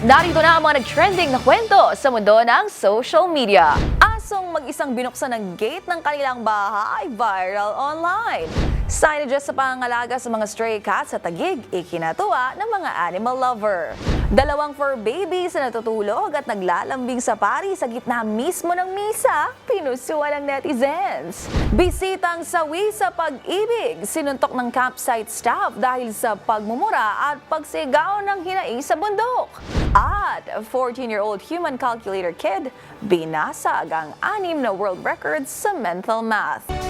Narito na ang mga nag-trending na kwento sa mundo ng social media. Asong mag-isang binuksan ng gate ng kanilang bahay viral online. Signages sa pangangalaga sa mga stray cats sa tagig, ikinatuwa ng mga animal lover. Dalawang fur babies na natutulog at naglalambing sa pari sa gitna mismo ng misa, pinusuan ng netizens. Bisitang sawi sa pag-ibig, sinuntok ng campsite staff dahil sa pagmumura at pagsigaw ng hinaing sa bundok. At 14-year-old human calculator kid, binasag ang anim na world records sa mental math.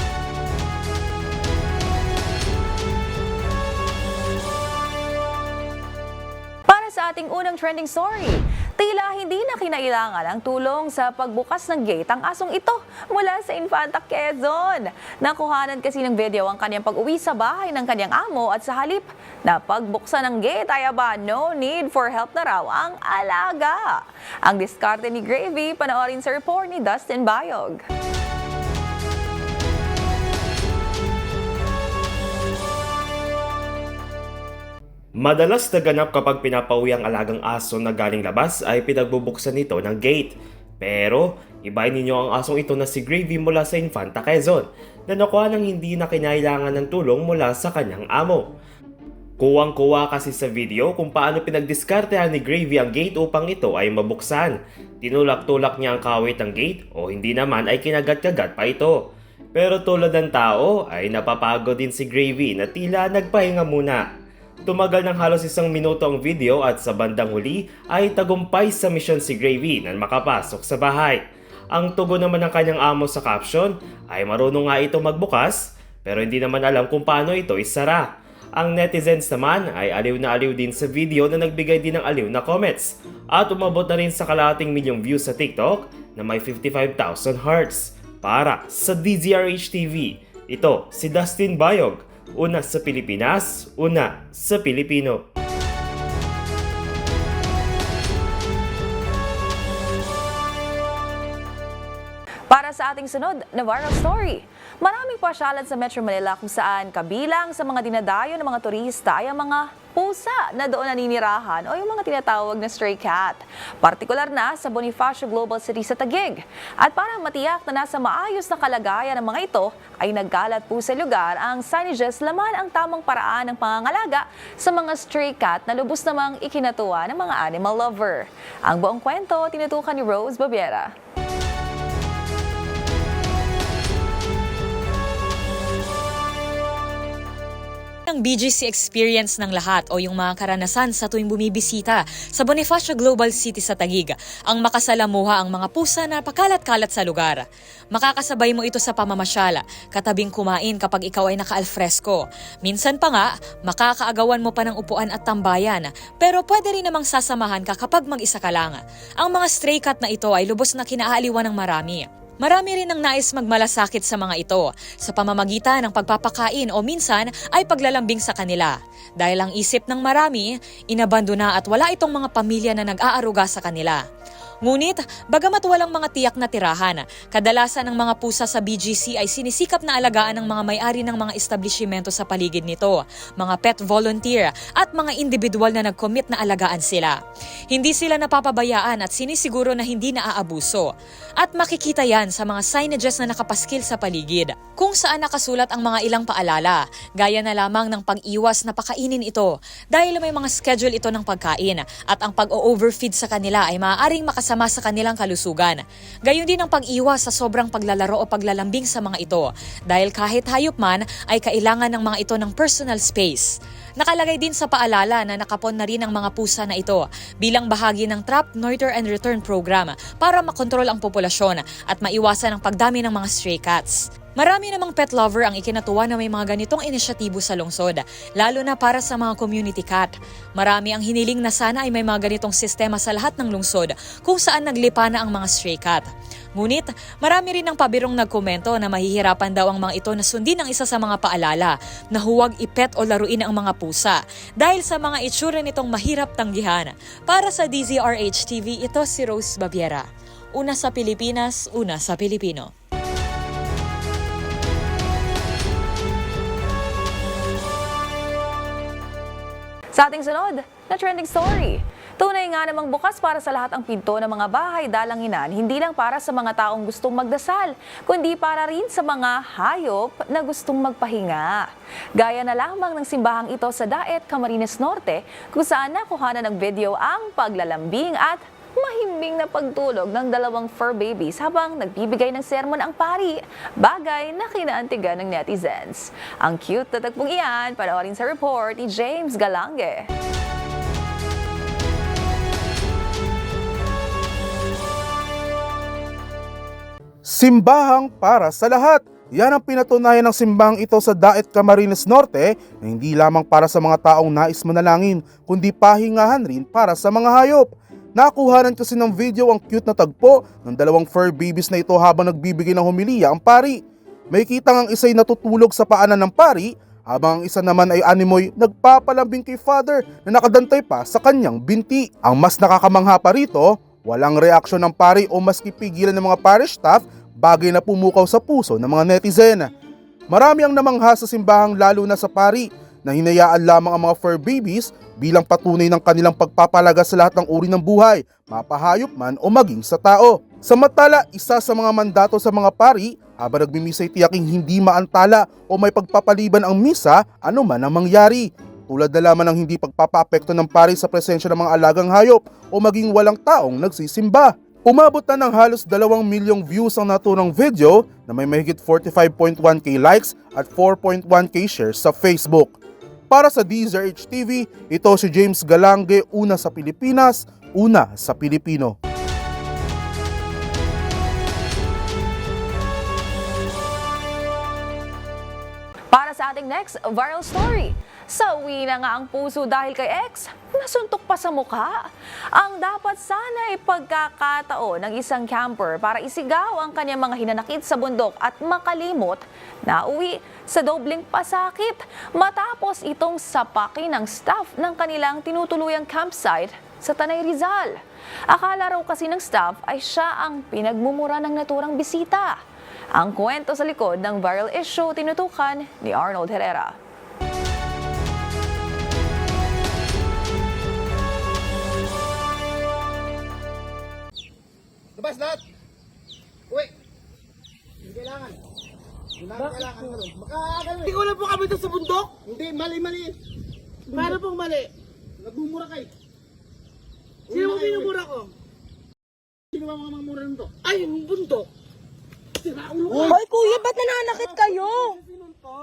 Ating unang trending story, tila hindi na kinailangan ang tulong sa pagbukas ng gate ang asong ito mula sa Infanta Quezon. Nakuhanan kasi ng video ang kanyang pag-uwi sa bahay ng kanyang amo at sa halip na pagbuksan ng gate ay aba no need for help na raw ang alaga. Ang diskarte ni Gravy, panoorin sa report ni Dustin Bayog. Madalas naganap kapag pinapauwi ang alagang aso na galing labas ay pinagbubuksan nito ng gate. Pero, ibahin ninyo ang asong ito na si Gravy mula sa Infanta Quezon na nakuha ng hindi na kinailangan ng tulong mula sa kanyang amo. Kuwang-kuwa kasi sa video kung paano pinagdiskartehan ni Gravy ang gate upang ito ay mabuksan. Tinulak-tulak niya ang kawit ng gate o hindi naman ay kinagat-kagat pa ito. Pero tulad ng tao ay napapagod din si Gravy na tila nagpahinga muna. Tumagal ng halos isang minuto ang video at sa bandang huli ay tagumpay sa misyon si Gravy na makapasok sa bahay. Ang tugon naman ng kanyang amo sa caption ay marunong nga ito magbukas pero hindi naman alam kung paano ito isara. Ang netizens naman ay aliw na aliw din sa video na nagbigay din ng aliw na comments at umabot na rin sa kalahating milyong views sa TikTok na may 55,000 hearts. Para sa DZRH TV, ito si Dustin Bayog, una sa Pilipinas, una sa Pilipino. Para sa ating sunod na viral story, maraming pasyalan sa Metro Manila kung saan kabilang sa mga dinadayo ng mga turista ay ang mga pusa na doon naninirahan o yung mga tinatawag na stray cat. Partikular na sa Bonifacio Global City sa Taguig. At para matiyak na nasa maayos na kalagayan ng mga ito, ay nagkalat po sa lugar ang signages laman ang tamang paraan ng pangangalaga sa mga stray cat na lubos namang ikinatuwa ng mga animal lover. Ang buong kwento tinutukan ni Rose Babiera. Ang BGC experience ng lahat o yung mga karanasan sa tuwing bumibisita sa Bonifacio Global City sa Tagig ang makasalamuha ang mga pusa na pakalat-kalat sa lugar. Makakasabay mo ito sa pamamasyala, katabing kumain kapag ikaw ay naka-alfresco. Minsan pa nga, makakaagawan mo pa ng upuan at tambayan, pero pwede rin namang sasamahan ka kapag mag-isa ka lang. Ang mga stray cat na ito ay lubos na kinaaliwan ng marami. Marami rin ang nais magmalasakit sa mga ito sa pamamagitan ng pagpapakain o minsan ay paglalambing sa kanila. Dahil ang isip ng marami, inabandona at wala itong mga pamilya na nag-aaruga sa kanila. Ngunit, bagamat walang mga tiyak na tirahan, kadalasan ng mga pusa sa BGC ay sinisikap na alagaan ng mga may-ari ng mga establishmento sa paligid nito, mga pet volunteer at mga individual na nag-commit na alagaan sila. Hindi sila napapabayaan at sinisiguro na hindi naaabuso. At makikita yan sa mga signages na nakapaskil sa paligid, kung saan nakasulat ang mga ilang paalala, gaya na lamang ng pag-iwas na pakainin ito dahil may mga schedule ito ng pagkain at ang pag-overfeed sa kanila ay maaaring makasama sa kanilang kalusugan. Gayon din ang pag-iwas sa sobrang paglalaro o paglalambing sa mga ito dahil kahit hayop man ay kailangan ng mga ito ng personal space. Nakalagay din sa paalala na nakapon na rin ang mga pusa na ito bilang bahagi ng Trap, Neuter and Return program para makontrol ang populasyon at maiwasan ang pagdami ng mga stray cats. Marami namang pet lover ang ikinatuwa na may mga ganitong inisyatibo sa lungsod, lalo na para sa mga community cat. Marami ang hiniling na sana ay may mga ganitong sistema sa lahat ng lungsod kung saan naglipa na ang mga stray cat. Ngunit, marami rin ang pabirong nagkomento na mahihirapan daw ang mga ito na sundin ang isa sa mga paalala na huwag ipet o laruin ang mga pusa dahil sa mga itsura nitong mahirap tanggihan. Para sa DZRH TV, ito si Rose Babiera. Una sa Pilipinas, una sa Pilipino. Sa ating sunod na trending story. Tunay nga namang bukas para sa lahat ang pinto ng mga bahay dalanginan, hindi lang para sa mga taong gustong magdasal, kundi para rin sa mga hayop na gustong magpahinga. Gaya na lamang ng simbahang ito sa Daet, Camarines Norte, kung saan nakuha ng video ang paglalambing at mahimbing na pagtulog ng dalawang fur babies habang nagbibigay ng sermon ang pari, bagay na kinaantigan ng netizens. Ang cute na tagpong iyan, panoorin sa report ni James Galange. Simbahang para sa lahat. Yan ang pinatunayan ng simbahang ito sa Daet Camarines Norte na hindi lamang para sa mga taong nais manalangin, kundi pahingahan rin para sa mga hayop. Nakuhanan kasi ng video ang cute na tagpo ng dalawang fur babies na ito habang nagbibigay ng humiliya ang pari. May kitang ang isa'y natutulog sa paanan ng pari habang ang isa naman ay animoy nagpapalambing kay father na nakadantay pa sa kanyang binti. Ang mas nakakamangha pa rito, walang reaksyon ng pari o maski pigilan ng mga parish staff bagay na pumukaw sa puso ng mga netizen. Marami ang namangha sa simbahang lalo na sa pari na hinayaan lamang ang mga fur babies bilang patunay ng kanilang pagpapalaga sa lahat ng uri ng buhay, mapahayop man o maging sa tao. Samantala, isa sa mga mandato sa mga pari habang nagmimisa ay tiyaking hindi maantala o may pagpapaliban ang misa anuman ang mangyari. Tulad na lamang ng hindi pagpapaapekto ng pari sa presensya ng mga alagang hayop o maging walang taong nagsisimba. Umabot na ng halos 2 milyong views ang naturang video na may mahigit 45.1k likes at 4.1k shares sa Facebook. Para sa DZRH TV, ito si James Galange, una sa Pilipinas, una sa Pilipino. Para sa ating next viral story, sawi na nga ang puso dahil kay ex, nasuntok pa sa mukha. Ang dapat sana ay pagkakataon ng isang camper para isigaw ang kanyang mga hinanakit sa bundok at makalimot na uwi sa dobling pasakit matapos itong sapakin ng staff ng kanilang tinutuluyang campsite sa Tanay Rizal. Akala raw kasi ng staff ay siya ang pinagmumura ng naturang bisita. Ang kwento sa likod ng viral issue tinutukan ni Arnold Herrera. Kailangan ano. Makakagano Hindi ko lang po kami doon sa bundok. Hindi, mali, mali. Paano pong mali? Nagmumura kayo. Sino mo minumura ko? Sino ba mga mamura nito? Ay, yung bundok. Sira ulo ko. Hoy kuya, ba't nananakit kayo?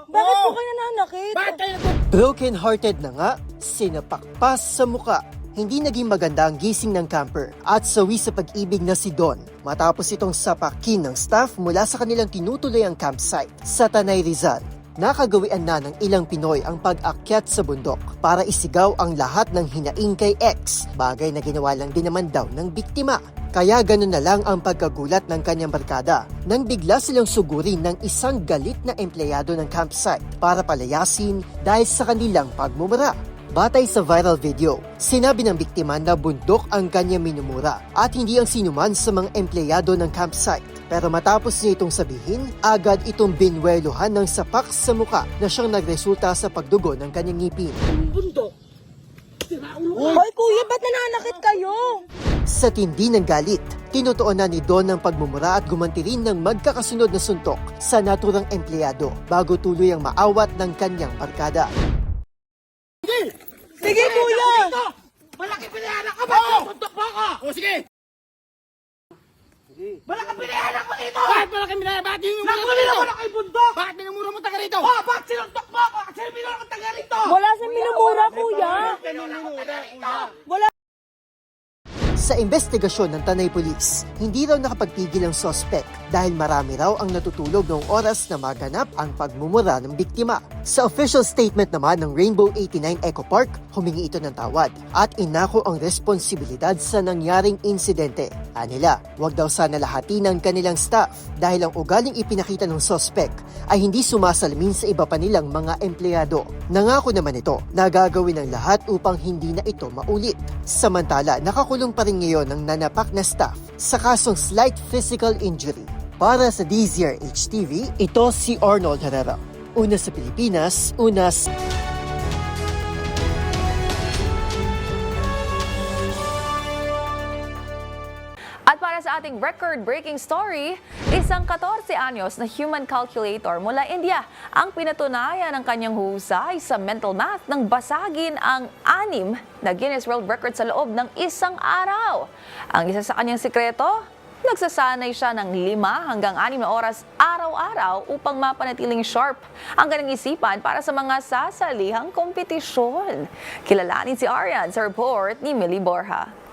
Bakit po kayo nananakit? Bakit nag- Broken-hearted na nga, sinapakpas sa muka. Hindi naging maganda ang gising ng camper at sawi sa pag-ibig na si Don matapos itong sapakin ng staff mula sa kanilang tinutuloy ang campsite sa Tanay Rizal. Nakagawian na ng ilang Pinoy ang pag-akyat sa bundok para isigaw ang lahat ng hinaing kay ex, bagay na ginawa lang din naman daw ng biktima. Kaya ganun na lang ang pagkagulat ng kanyang barkada nang bigla silang sugurin ng isang galit na empleyado ng campsite para palayasin dahil sa kanilang pagmumura. Batay sa viral video, sinabi ng biktima na bundok ang kanyang minumura at hindi ang sinuman sa mga empleyado ng campsite. Pero matapos niya itong sabihin, agad itong binweluhan ng sapak sa muka na siyang nagresulta sa pagdugo ng kanyang ngipin. bundok? Hoy kuya, ba't nananakit kayo? Sa tindi ng galit, tinutuon na ni Don ng pagmumura at gumanti rin ng magkakasunod na suntok sa naturang empleyado bago tuloy ang maawat ng kanyang barkada. Sige kuya! Malaki pinayaran ka ba? Bundok mo ako! O sige! Malaki pinayaran ko dito! Bakit malaki minaya? Bakit yung mura mo Nagkulila dito? ko na kay bundok! Bakit minumura mo taga rito? Oh, bakit sinuntok mo ako? Kasi minura ko taga rito! Wala sa minumura kuya! Minumura, kuya. Wala Sa investigasyon ng Tanay Police, hindi raw nakapagpigil ang sospek dahil marami raw ang natutulog noong oras na maganap ang pagmumura ng biktima. Sa official statement naman ng Rainbow 89 Eco Park, humingi ito ng tawad at inako ang responsibilidad sa nangyaring insidente. Anila, wag daw sana lahati ng kanilang staff dahil ang ugaling ipinakita ng sospek ay hindi sumasalamin sa iba pa nilang mga empleyado. Nangako naman ito na gagawin ang lahat upang hindi na ito maulit. Samantala, nakakulong pa rin ngayon ang nanapak na staff sa kasong slight physical injury. Para sa DZRH TV, ito si Arnold Herrera. Una sa Pilipinas, una sa... sa ating record-breaking story, isang 14 anyos na human calculator mula India ang pinatunayan ng kanyang husay sa mental math nang basagin ang anim na Guinness World Record sa loob ng isang araw. Ang isa sa kanyang sikreto, nagsasanay siya ng lima hanggang anim na oras araw-araw upang mapanatiling sharp ang kanyang isipan para sa mga sasalihang kompetisyon. Kilalanin si Arian sa report ni Millie Borja.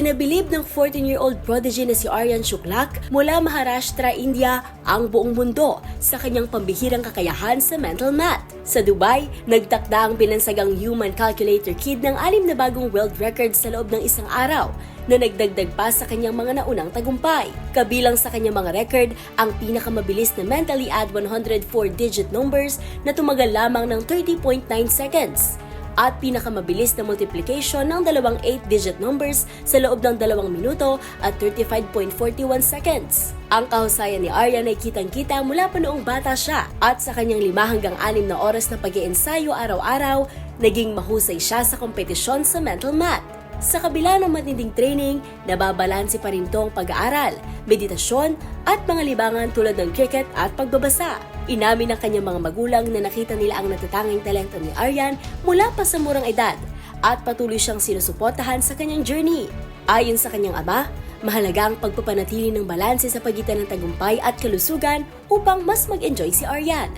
Pinabilib ng 14-year-old prodigy na si Aryan Shuklak mula Maharashtra, India ang buong mundo sa kanyang pambihirang kakayahan sa mental math. Sa Dubai, nagtakda ang pinansagang human calculator kid ng alim na bagong world record sa loob ng isang araw na nagdagdag pa sa kanyang mga naunang tagumpay. Kabilang sa kanyang mga record ang pinakamabilis na mentally add 104-digit numbers na tumagal lamang ng 30.9 seconds at pinakamabilis na multiplication ng dalawang 8-digit numbers sa loob ng dalawang minuto at 35.41 seconds. Ang kahusayan ni Aryan ay kitang-kita mula pa noong bata siya at sa kanyang lima hanggang anim na oras na pag ensayo araw-araw, naging mahusay siya sa kompetisyon sa mental math. Sa kabila ng matinding training, nababalansi pa rin tong pag-aaral, meditasyon at mga libangan tulad ng cricket at pagbabasa. Inamin ng kanyang mga magulang na nakita nila ang natatanging talento ni Aryan mula pa sa murang edad at patuloy siyang sinusuportahan sa kanyang journey. Ayon sa kanyang ama, mahalaga ang pagpapanatili ng balanse sa pagitan ng tagumpay at kalusugan upang mas mag-enjoy si Aryan.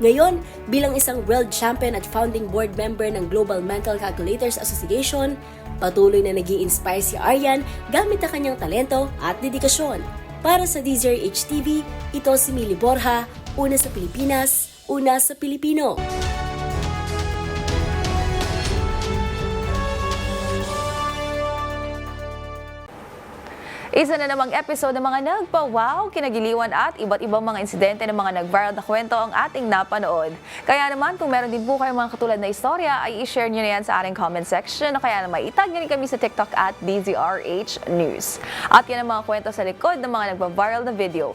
Ngayon, bilang isang world champion at founding board member ng Global Mental Calculators Association, patuloy na nag inspire si Aryan gamit ang kanyang talento at dedikasyon. Para sa DZRH TV, ito si Mili Borja, una sa Pilipinas, una sa Pilipino. Isa na namang episode ng mga nagpa-wow, kinagiliwan at iba't ibang mga insidente ng mga nag-viral na kwento ang ating napanood. Kaya naman kung meron din po kayong mga katulad na istorya, ay i-share nyo na yan sa ating comment section o kaya naman itag nyo rin kami sa TikTok at DZRH News. At yan ang mga kwento sa likod ng mga nagpa-viral na video